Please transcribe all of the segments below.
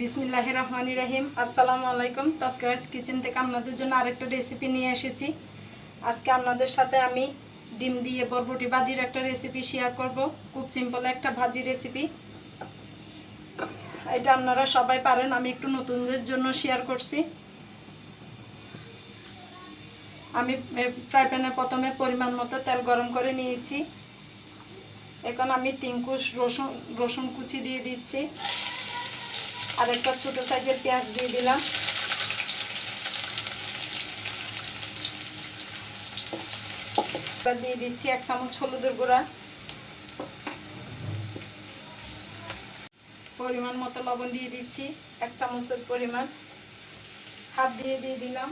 বিসমিল্লাহ রহমান রাহিম। আসসালামু আলাইকুম। তস্করাইজ কিচেন থেকে আপনাদের জন্য আরেকটা রেসিপি নিয়ে এসেছি। আজকে আপনাদের সাথে আমি ডিম দিয়ে বরবটি ভাজির একটা রেসিপি শেয়ার করব। খুব সিম্পল একটা ভাজি রেসিপি এটা আপনারা সবাই পারেন, আমি একটু নতুনদের জন্য শেয়ার করছি। আমি ফ্রাই প্যানে প্রথমে পরিমাণ মতো তেল গরম করে নিয়েছি। এখন আমি তিন কুশ রসুন রসুন কুচি দিয়ে দিচ্ছি। আর একটা ছোটো সাইজের পেঁয়াজ দিয়ে দিলাম। দিয়ে দিচ্ছি এক চামচ হলুদের গুঁড়া। পরিমাণ মতো লবণ দিয়ে দিচ্ছি, এক চামচের পরিমাণ। হাত দিয়ে দিয়ে দিলাম।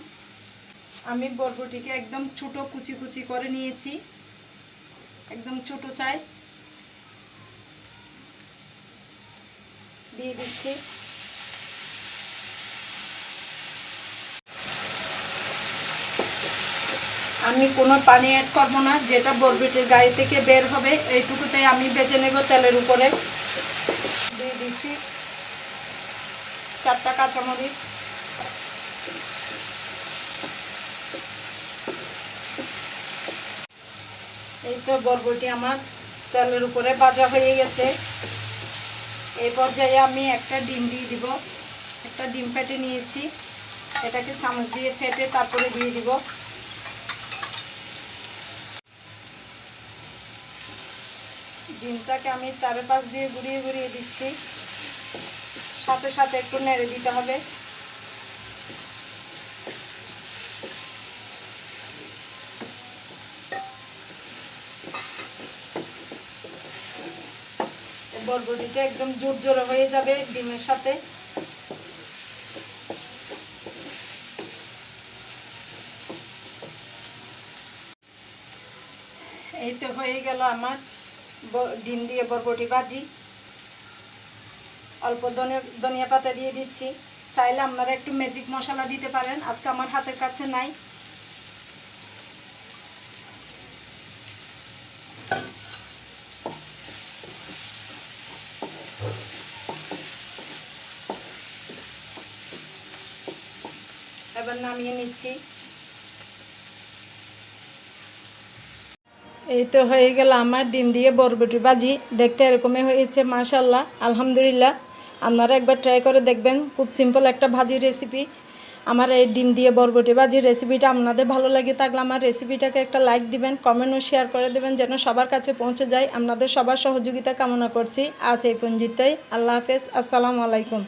আমি বরবটিকে একদম ছোটো কুচি কুচি করে নিয়েছি, একদম ছোটো সাইজ দিয়ে দিচ্ছি। আমি কোনো পানি অ্যাড করব না, যেটা বরবটির গায়ে থেকে বের হবে, এইটুকুতে আমি বেজে নেব তেলের উপরে। দিয়ে দিচ্ছি চারটা কাঁচামরিচ। এই তো বরবটি আমার তেলের উপরে ভাজা হয়ে গেছে। এই পর্যায়ে আমি একটা ডিম দিয়ে দিব। একটা ডিম ফেটে নিয়েছি। এটাকে চামচ দিয়ে ফেটে তারপরে দিয়ে দিব। ডিমটাকে আমি চারে পাশ দিয়ে ঘুরিয়ে ঘুরিয়ে দিচ্ছি। সাথে সাথে একটু নেড়ে দিতে হবে। বরবটিটা একদম জোর জোরে হয়ে যাবে ডিমের সাথে। এই তো হয়ে গেল আমার। ডিম দিয়ে বরবটি ভাজি। অল্প ধনিয়া পাতা দিয়ে দিচ্ছি। চাইলে আপনারা একটু ম্যাজিক মশলা দিতে পারেন, আজকে আমার হাতের কাছে নাই। এবার নামিয়ে নিচ্ছি। এই তো হয়ে গেল আমার ডিম দিয়ে বরবটি ভাজি। দেখতে এরকমই হয়েছে মাশাল্লাহ আলহামদুলিল্লাহ। আপনারা একবার ট্রাই করে দেখবেন, খুব সিম্পল একটা ভাজি রেসিপি আমার এই ডিম দিয়ে বরবটি ভাজির রেসিপিটা আপনাদের ভালো লাগে থাকলে আমার রেসিপিটাকে একটা লাইক দিবেন কমেন্ট ও শেয়ার করে দেবেন, যেন সবার কাছে পৌঁছে যায়। আপনাদের সবার সহযোগিতা কামনা করছি। আজ এই পঞ্জিতাই আল্লাহ হাফেজ, আসসালামু আলাইকুম।